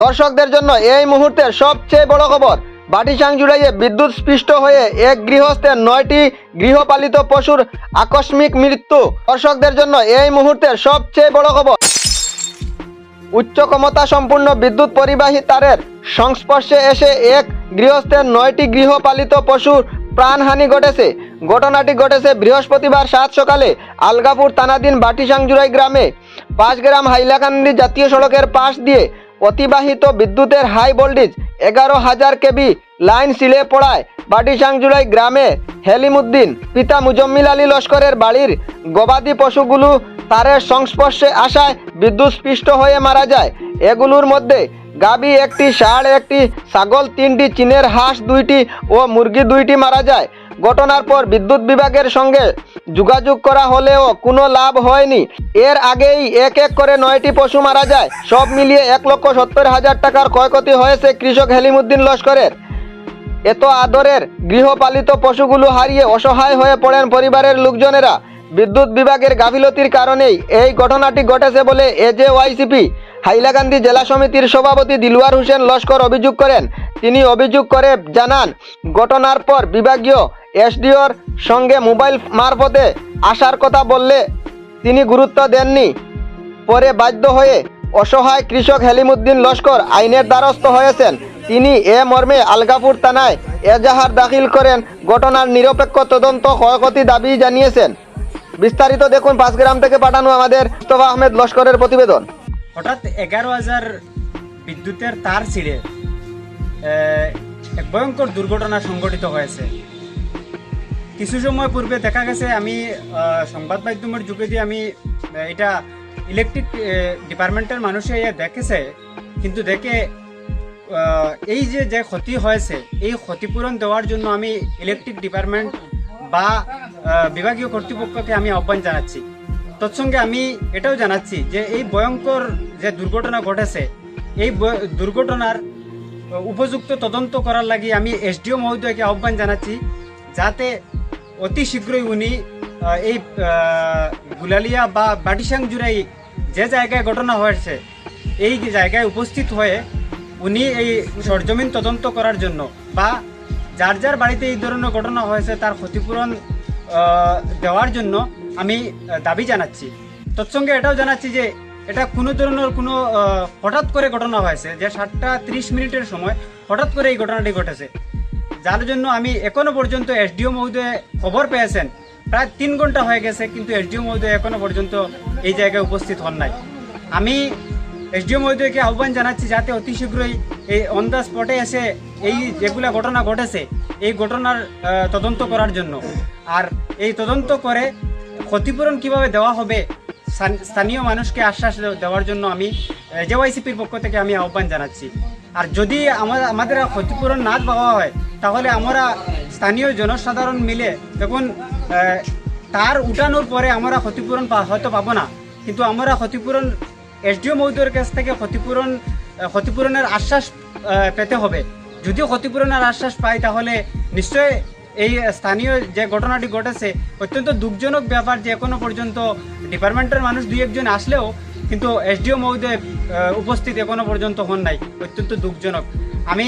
দর্শকদের জন্য এই মুহূর্তের সবচেয়ে বড় খবর, বাটিসাং জুড়াইয়ে বিদ্যুৎ স্পৃষ্ট হয়ে এক গৃহস্থের নয়টি গৃহপালিত পশুর আকস্মিক মৃত্যু। দর্শকদের জন্য এই মুহূর্তের সবচেয়ে বড় খবর। উচ্চ ক্ষমতা সম্পূর্ণ বিদ্যুৎ পরিবাহী তারের সংস্পর্শে এসে এক গৃহস্থের নয়টি গৃহপালিত পশুর প্রাণহানি ঘটেছে। ঘটনাটি ঘটেছে বৃহস্পতিবার সাত সকালে আলগাপুর তানাদিন বাটিসাংজুরাই গ্রামে। পাঁচ গ্রাম হাইলাকান্দি জাতীয় সড়কের পাশ দিয়ে অতিবাহিত বিদ্যুতের হাই ভোল্টেজ এগারো হাজার কেবি লাইন সিলে পড়ায় বাটিসাংজুরাই গ্রামে হেলিমুদ্দিন, পিতা মুজম্মিল আলী লস্করের বাড়ির গবাদি পশুগুলো তারের সংস্পর্শে আসায় বিদ্যুৎ স্পৃষ্ট হয়ে মারা যায়। এগুলোর মধ্যে গাবি একটি, ষাঁড় একটি, ছাগল তিনটি, চীনের হাঁস দুইটি ও মুরগি দুইটি মারা যায়। ঘটনার পর বিদ্যুৎ বিভাগের সঙ্গে যোগাযোগ করা হলেও কোনো লাভ হয়নি। এর আগেই এক এক করে নয়টি পশু মারা যায়। সব মিলিয়ে এক লক্ষ সত্তর হাজার টাকার ক্ষয়ক্ষতি হয়েছে কৃষক হেলিমুদ্দিন লস্করের। এত আদরের গৃহপালিত পশুগুলো হারিয়ে অসহায় হয়ে পড়েন পরিবারের লোকজনেরা। বিদ্যুৎ বিভাগের গাফিলতির কারণেই এই ঘটনাটি ঘটেছে বলে এজে ওয়াইসিপি হাইলাকান্দি জেলা সমিতির সভাপতি দিলওয়ার হোসেন লস্কর অভিযোগ করেন। তিনি অভিযোগ করে জানান, ঘটনার পর বিভাগীয় এসডিওর সঙ্গে মোবাইল মারফতে আসার কথা বললে তিনি গুরুত্ব দেননি। পরে বাধ্য হয়ে অসহায় কৃষক হেলিমুদ্দিন লস্কর আইনের দ্বারস্থ হয়েছেন। তিনি এ মর্মে আলগাপুর থানায় এজাহার দাখিল করেন। ঘটনার নিরপেক্ষ তদন্ত ক্ষয়ক্ষতি দাবি জানিয়েছেন। বিস্তারিত দেখুন পাঁচগ্রাম থেকে পাঠানো আমাদের তোফা আহমেদ লস্করের প্রতিবেদন। হঠাৎ এগারো হাজার বিদ্যুতের তার ছিঁড়ে এক ভয়ঙ্কর দুর্ঘটনা সংঘটিত হয়েছে। কিছু সময় পূর্বে দেখা গেছে, আমি সংবাদ মাধ্যমের যুগে দিয়ে আমি এটা ইলেকট্রিক ডিপার্টমেন্টের মানুষে দেখেছে, কিন্তু দেখে এই যে যে ক্ষতি হয়েছে, এই ক্ষতিপূরণ দেওয়ার জন্য আমি ইলেকট্রিক ডিপার্টমেন্ট বা বিভাগীয় কর্তৃপক্ষকে আমি আহ্বান জানাচ্ছি। তৎসঙ্গে আমি এটাও জানাচ্ছি যে, এই ভয়ঙ্কর যে দুর্ঘটনা ঘটেছে, এই দুর্ঘটনার উপযুক্ত তদন্ত করার লাগি আমি এসডিও মহোদয়কে আহ্বান জানাচ্ছি, যাতে অতি শীঘ্রই উনি এই গুলালিয়া বা বাটিসাং জুড়াই যে জায়গায় ঘটনা হয়েছে, এই জায়গায় উপস্থিত হয়ে উনি এই সরজমিন তদন্ত করার জন্য বা যার যার বাড়িতে এই ধরনের ঘটনা হয়েছে তার ক্ষতিপূরণ দেওয়ার জন্য আমি দাবি জানাচ্ছি। তৎসঙ্গে এটাও জানাচ্ছি যে এটা কোনো ধরনের কোনো হঠাৎ করে ঘটনা হয়েছে যে সাতটা ত্রিশ মিনিটের সময় হঠাৎ করে এই ঘটনাটি ঘটেছে। যার জন্য আমি এখনও পর্যন্ত এসডিও মহোদয় খবর পেয়েছেন। প্রায় তিন ঘণ্টা হয়ে গেছে কিন্তু এসডিও মহোদয় এখনও পর্যন্ত এই জায়গায় উপস্থিত হন নাই। আমি এসডিও মহোদয়কে আহ্বান জানাচ্ছি যাতে অতি শীঘ্রই এই অন দ্য স্পটে এসে এই যেগুলো ঘটনা ঘটেছে, এই ঘটনার তদন্ত করার জন্য। আর এই তদন্ত করে ক্ষতিপূরণ কীভাবে দেওয়া হবে স্থানীয় মানুষকে আশ্বাস দেওয়ার জন্য আমি জেওয়াইসিপির পক্ষ থেকে আমি আহ্বান জানাচ্ছি। আর যদি আমাদের ক্ষতিপূরণ না পাওয়া হয় তাহলে আমরা স্থানীয় জনসাধারণ মিলে দেখুন তার উঠানোর পরে আমরা ক্ষতিপূরণ হয়তো পাবো না। কিন্তু আমরা ক্ষতিপূরণ এসডিও মহোদয়ের কাছ থেকে ক্ষতিপূরণ ক্ষতিপূরণের আশ্বাস পেতে হবে। যদিও ক্ষতিপূরণের আশ্বাস পাই তাহলে নিশ্চয় এই স্থানীয় যে ঘটনাটি ঘটেছে, অত্যন্ত দুঃখজনক ব্যাপার যে এখনও পর্যন্ত ডিপার্টমেন্টের মানুষ দুই একজন আসলেও কিন্তু এসডিও মহোদয় উপস্থিত এখনও পর্যন্ত হন নাই। অত্যন্ত দুঃখজনক। আমি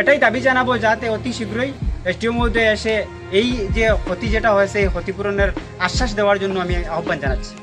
এটাই দাবি জানাব যাতে অতি শীঘ্রই এসডিও মহোদয় এসে এই যে ক্ষতি যেটা হয়েছে ক্ষতিপূরণের আশ্বাস দেওয়ার জন্য আমি আহ্বান জানাচ্ছি।